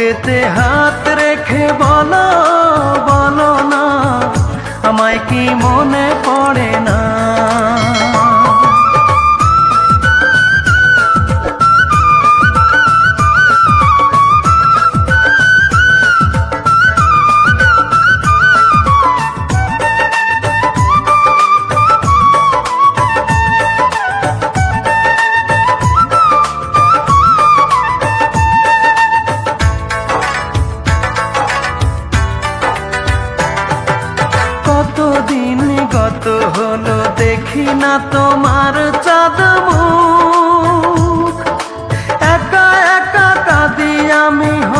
বুকেতে হাত দেখি না তোমার চাঁদ মুখ একা একা কাঁদি আমি হয়তো